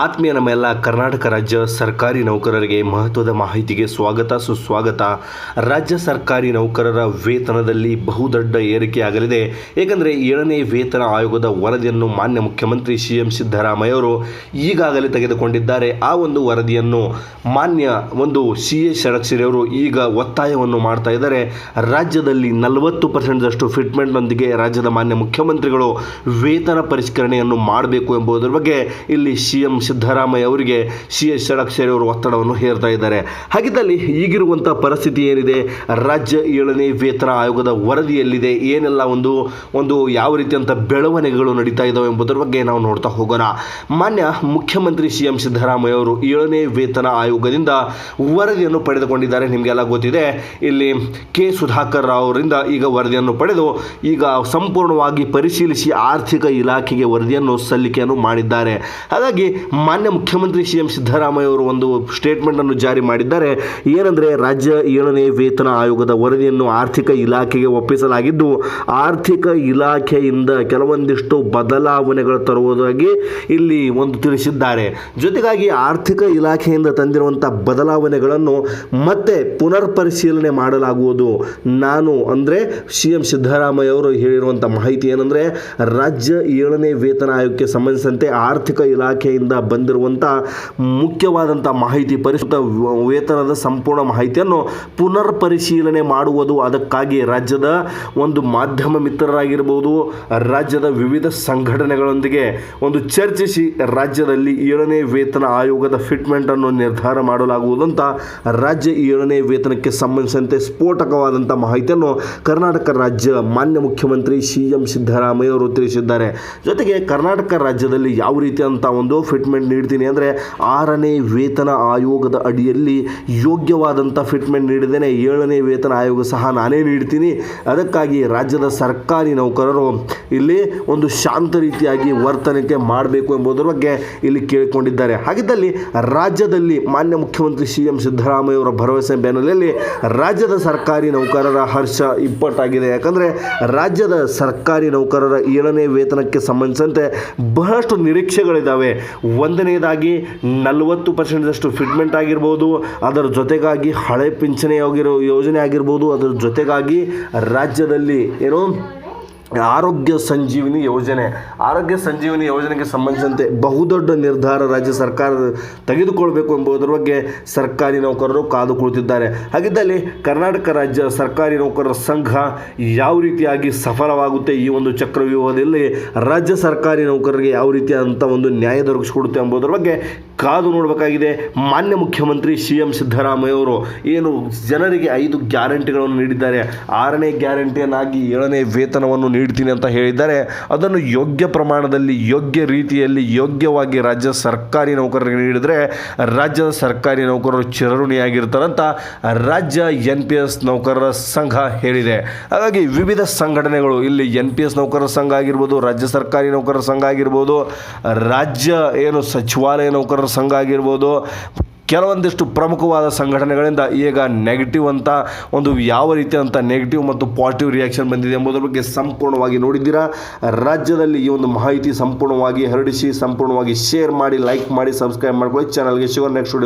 ಆತ್ಮೀಯ ನಮ್ಮ ಎಲ್ಲ ಕರ್ನಾಟಕ ರಾಜ್ಯ ಸರ್ಕಾರಿ ನೌಕರರಿಗೆ ಮಹತ್ವದ ಮಾಹಿತಿಗೆ ಸ್ವಾಗತ, ಸುಸ್ವಾಗತ. ರಾಜ್ಯ ಸರ್ಕಾರಿ ನೌಕರರ ವೇತನದಲ್ಲಿ ಬಹುದೊಡ್ಡ ಏರಿಕೆಯಾಗಲಿದೆ. ಏಕೆಂದರೆ ಏಳನೇ ವೇತನ ಆಯೋಗದ ವರದಿಯನ್ನು ಮಾನ್ಯ ಮುಖ್ಯಮಂತ್ರಿ ಸಿ ಎಂ ಸಿದ್ದರಾಮಯ್ಯ ಅವರು ಈಗಾಗಲೇ ತೆಗೆದುಕೊಂಡಿದ್ದಾರೆ. ಆ ಒಂದು ವರದಿಯನ್ನು ಮಾನ್ಯ ಒಂದು ಸಿ ಎ ಷಡಕ್ಷರಿಯವರು ಈಗ ಒತ್ತಾಯವನ್ನು ಮಾಡ್ತಾ ಇದ್ದಾರೆ. ರಾಜ್ಯದಲ್ಲಿ ನಲವತ್ತು ಪರ್ಸೆಂಟ್ದಷ್ಟು ಫಿಟ್ಮೆಂಟ್ನೊಂದಿಗೆ ರಾಜ್ಯದ ಮಾನ್ಯ ಮುಖ್ಯಮಂತ್ರಿಗಳು ವೇತನ ಪರಿಷ್ಕರಣೆಯನ್ನು ಮಾಡಬೇಕು ಎಂಬುದರ ಬಗ್ಗೆ ಇಲ್ಲಿ ಸಿ ಎಂ ಸಿದ್ದರಾಮಯ್ಯ ಅವರಿಗೆ ಸಿ ಎಸ್ ಷಡಾಕ್ಷರಿ ಅವರು ಒತ್ತಡವನ್ನು ಹೇರ್ತಾ ಇದ್ದಾರೆ. ಹಾಗಿದ್ದಲ್ಲಿ ಈಗಿರುವಂಥ ಪರಿಸ್ಥಿತಿ ಏನಿದೆ? ರಾಜ್ಯ ಏಳನೇ ವೇತನ ಆಯೋಗದ ವರದಿಯಲ್ಲಿದೆ. ಏನೆಲ್ಲ ಒಂದು ಒಂದು ಯಾವ ರೀತಿಯಂಥ ಬೆಳವಣಿಗೆಗಳು ನಡೀತಾ ಇದ್ದಾವೆ ಎಂಬುದರ ಬಗ್ಗೆ ನಾವು ನೋಡ್ತಾ ಹೋಗೋಣ. ಮಾನ್ಯ ಮುಖ್ಯಮಂತ್ರಿ ಸಿ ಎಂ ಸಿದ್ದರಾಮಯ್ಯ ಅವರು ಏಳನೇ ವೇತನ ಆಯೋಗದಿಂದ ವರದಿಯನ್ನು ಪಡೆದುಕೊಂಡಿದ್ದಾರೆ. ನಿಮಗೆಲ್ಲ ಗೊತ್ತಿದೆ, ಇಲ್ಲಿ ಕೆ ಸುಧಾಕರ್ ರಾವ್ ಅವರಿಂದ ಈಗ ವರದಿಯನ್ನು ಪಡೆದು ಈಗ ಸಂಪೂರ್ಣವಾಗಿ ಪರಿಶೀಲಿಸಿ ಆರ್ಥಿಕ ಇಲಾಖೆಗೆ ವರದಿಯನ್ನು ಸಲ್ಲಿಕೆಯನ್ನು ಮಾಡಿದ್ದಾರೆ. ಹಾಗಾಗಿ ಮಾನ್ಯ ಮುಖ್ಯಮಂತ್ರಿ ಸಿ ಎಂ ಸಿದ್ದರಾಮಯ್ಯ ಅವರು ಒಂದು ಸ್ಟೇಟ್ಮೆಂಟನ್ನು ಜಾರಿ ಮಾಡಿದ್ದಾರೆ. ಏನಂದರೆ ರಾಜ್ಯ ಏಳನೇ ವೇತನ ಆಯೋಗದ ವರದಿಯನ್ನು ಆರ್ಥಿಕ ಇಲಾಖೆಗೆ ಒಪ್ಪಿಸಲಾಗಿದ್ದು, ಆರ್ಥಿಕ ಇಲಾಖೆಯಿಂದ ಕೆಲವೊಂದಿಷ್ಟು ಬದಲಾವಣೆಗಳು ತರುವುದಾಗಿ ಇಲ್ಲಿ ಒಂದು ತಿಳಿಸಿದ್ದಾರೆ. ಜೊತೆಗಾಗಿ ಆರ್ಥಿಕ ಇಲಾಖೆಯಿಂದ ತಂದಿರುವಂಥ ಬದಲಾವಣೆಗಳನ್ನು ಮತ್ತೆ ಪುನರ್ ಪರಿಶೀಲನೆ ಮಾಡಲಾಗುವುದು. ನಾನು ಅಂದರೆ ಸಿ ಎಂ ಸಿದ್ದರಾಮಯ್ಯ ಅವರು ಹೇಳಿರುವಂಥ ಮಾಹಿತಿ ಏನಂದರೆ, ರಾಜ್ಯ ಏಳನೇ ವೇತನ ಆಯೋಗಕ್ಕೆ ಸಂಬಂಧಿಸಿದಂತೆ ಆರ್ಥಿಕ ಇಲಾಖೆಯಿಂದ ಬಂದಿರುವಂಥ ಮುಖ್ಯವಾದಂಥ ಮಾಹಿತಿ ಪರಿಷ್ಕೃತ ವೇತನದ ಸಂಪೂರ್ಣ ಮಾಹಿತಿಯನ್ನು ಪುನರ್ ಪರಿಶೀಲನೆ ಮಾಡುವುದು ಅದಕ್ಕಾಗಿ ರಾಜ್ಯದ ಒಂದು ಮಾಧ್ಯಮ ಮಿತ್ರರಾಗಿರ್ಬೋದು, ರಾಜ್ಯದ ವಿವಿಧ ಸಂಘಟನೆಗಳೊಂದಿಗೆ ಒಂದು ಚರ್ಚಿಸಿ ರಾಜ್ಯದಲ್ಲಿ ಏಳನೇ ವೇತನ ಆಯೋಗದ ಫಿಟ್ಮೆಂಟನ್ನು ನಿರ್ಧಾರ ಮಾಡಲಾಗುವುದು ಅಂತ ರಾಜ್ಯ ಏಳನೇ ವೇತನಕ್ಕೆ ಸಂಬಂಧಿಸಿದಂತೆ ಸ್ಫೋಟಕವಾದಂಥ ಮಾಹಿತಿಯನ್ನು ಕರ್ನಾಟಕ ರಾಜ್ಯ ಮಾನ್ಯ ಮುಖ್ಯಮಂತ್ರಿ ಸಿ ಎಂ ಸಿದ್ದರಾಮಯ್ಯ ಅವರು ತಿಳಿಸಿದ್ದಾರೆ. ಜೊತೆಗೆ ಕರ್ನಾಟಕ ರಾಜ್ಯದಲ್ಲಿ ಯಾವ ರೀತಿಯಂಥ ಒಂದು ಫಿಟ್ಮೆಂಟ್ ನೀಡ್ತೀನಿ. ಅಂದರೆ ಆರನೇ ವೇತನ ಆಯೋಗದ ಅಡಿಯಲ್ಲಿ ಯೋಗ್ಯವಾದಂಥ ಫಿಟ್ಮೆಂಟ್ ನೀಡಿದ್ದೇನೆ. ಏಳನೇ ವೇತನ ಆಯೋಗ ಸಹ ನಾನೇ ನೀಡ್ತೀನಿ. ಅದಕ್ಕಾಗಿ ರಾಜ್ಯದ ಸರ್ಕಾರಿ ನೌಕರರು ಇಲ್ಲಿ ಒಂದು ಶಾಂತ ರೀತಿಯಾಗಿ ವರ್ತನೆಗೆ ಮಾಡಬೇಕು ಎಂಬುದರ ಬಗ್ಗೆ ಇಲ್ಲಿ ಕೇಳಿಕೊಂಡಿದ್ದಾರೆ. ಹಾಗಿದ್ದಲ್ಲಿ ರಾಜ್ಯದಲ್ಲಿ ಮಾನ್ಯ ಮುಖ್ಯಮಂತ್ರಿ ಸಿ ಎಂ ಸಿದ್ದರಾಮಯ್ಯ ಅವರ ಭರವಸೆ ಬೆನ್ನೆಲೆಯಲ್ಲಿ ರಾಜ್ಯದ ಸರ್ಕಾರಿ ನೌಕರರ ಹರ್ಷ ಇಪ್ಪಟ್ಟಾಗಿದೆ ಯಾಕಂದರೆ ರಾಜ್ಯದ ಸರ್ಕಾರಿ ನೌಕರರ ಏಳನೇ ವೇತನಕ್ಕೆ ಸಂಬಂಧಿಸಿದಂತೆ ಬಹಳಷ್ಟು ನಿರೀಕ್ಷೆಗಳಿದ್ದಾವೆ ಒಂದನೇದಾಗಿ ನಲವತ್ತು ಪರ್ಸೆಂಟ್ದಷ್ಟು ಫಿಟ್ಮೆಂಟ್ ಆಗಿರ್ಬೋದು, ಅದರ ಜೊತೆಗಾಗಿ ಹಳೆ ಪಿಂಚಣಿ ಆಗಿರೋ ಯೋಜನೆ ಆಗಿರ್ಬೋದು, ಅದರ ಜೊತೆಗಾಗಿ ರಾಜ್ಯದಲ್ಲಿ ಏನು ಆರೋಗ್ಯ ಸಂಜೀವಿನಿ ಯೋಜನೆ. ಆರೋಗ್ಯ ಸಂಜೀವಿನಿ ಯೋಜನೆಗೆ ಸಂಬಂಧಿಸಿದಂತೆ ಬಹುದೊಡ್ಡ ನಿರ್ಧಾರ ರಾಜ್ಯ ಸರ್ಕಾರ ತೆಗೆದುಕೊಳ್ಬೇಕು ಎಂಬುದರ ಬಗ್ಗೆ ಸರ್ಕಾರಿ ನೌಕರರು ಕಾದು ಕುಳಿತಿದ್ದಾರೆ. ಹಾಗಿದ್ದಲ್ಲಿ ಕರ್ನಾಟಕ ರಾಜ್ಯ ಸರ್ಕಾರಿ ನೌಕರರ ಸಂಘ ಯಾವ ರೀತಿಯಾಗಿ ಸಫಲವಾಗುತ್ತೆ ಈ ಒಂದು ಚಕ್ರವ್ಯೂಹದಲ್ಲಿ ರಾಜ್ಯ ಸರ್ಕಾರಿ ನೌಕರರಿಗೆ ಯಾವ ರೀತಿಯಾದಂಥ ಒಂದು ನ್ಯಾಯ ದೊರಕಿಸಿಕೊಡುತ್ತೆ ಎಂಬುದರ ಬಗ್ಗೆ ಕಾದು ನೋಡಬೇಕಾಗಿದೆ. ಮಾನ್ಯ ಮುಖ್ಯಮಂತ್ರಿ ಸಿ ಎಂ ಸಿದ್ದರಾಮಯ್ಯ ಅವರು ಏನು ಜನರಿಗೆ ಐದು ಗ್ಯಾರಂಟಿಗಳನ್ನು ನೀಡಿದ್ದಾರೆ. ಆರನೇ ಗ್ಯಾರಂಟಿಯನ್ನಾಗಿ ಏಳನೇ ವೇತನವನ್ನು ನೀಡ್ತೀನಿ ಅಂತ ಹೇಳಿದ್ದಾರೆ. ಅದನ್ನು ಯೋಗ್ಯ ಪ್ರಮಾಣದಲ್ಲಿ, ಯೋಗ್ಯ ರೀತಿಯಲ್ಲಿ, ಯೋಗ್ಯವಾಗಿ ರಾಜ್ಯ ಸರ್ಕಾರಿ ನೌಕರರಿಗೆ ನೀಡಿದರೆ ರಾಜ್ಯದ ಸರ್ಕಾರಿ ನೌಕರರು ಚಿರಋಣಿಯಾಗಿರ್ತಾರಂತ ರಾಜ್ಯ ಎನ್ ಪಿ ಎಸ್ ನೌಕರರ ಸಂಘ ಹೇಳಿದೆ. ಹಾಗಾಗಿ ವಿವಿಧ ಸಂಘಟನೆಗಳು, ಇಲ್ಲಿ ಎನ್ ಪಿ ಎಸ್ ನೌಕರರ ಸಂಘ ಆಗಿರ್ಬೋದು, ರಾಜ್ಯ ಸರ್ಕಾರಿ ನೌಕರರ ಸಂಘ ಆಗಿರ್ಬೋದು, ರಾಜ್ಯ ಏನು ಸಚಿವಾಲಯ ನೌಕರರ ಸಂಘ ಆಗಿರ್ಬೋದು ಕೆಲವೊಂದಿಷ್ಟು ಪ್ರಮುಖವಾದ ಸಂಘಟನೆಗಳಿಂದ ಈಗ ನೆಗೆಟಿವ್ ಅಂತ ಒಂದು ಯಾವ ರೀತಿಯಂಥ ನೆಗೆಟಿವ್ ಮತ್ತು ಪಾಸಿಟಿವ್ ರಿಯಾಕ್ಷನ್ ಬಂದಿದೆ ಎಂಬುದರ ಬಗ್ಗೆ ಸಂಪೂರ್ಣವಾಗಿ ನೋಡಿದ್ದೀರಾ? ರಾಜ್ಯದಲ್ಲಿ ಈ ಒಂದು ಮಾಹಿತಿ ಸಂಪೂರ್ಣವಾಗಿ ಹರಡಿಸಿ, ಸಂಪೂರ್ಣವಾಗಿ ಶೇರ್ ಮಾಡಿ ಲೈಕ್ ಮಾಡಿ ಸಬ್ಸ್ಕ್ರೈಬ್ ಮಾಡ್ಕೊಳ್ಳಿ. ಚಾನಲ್ಗೆ ಶಿವರ್ ನೆಕ್ಸ್ಟ್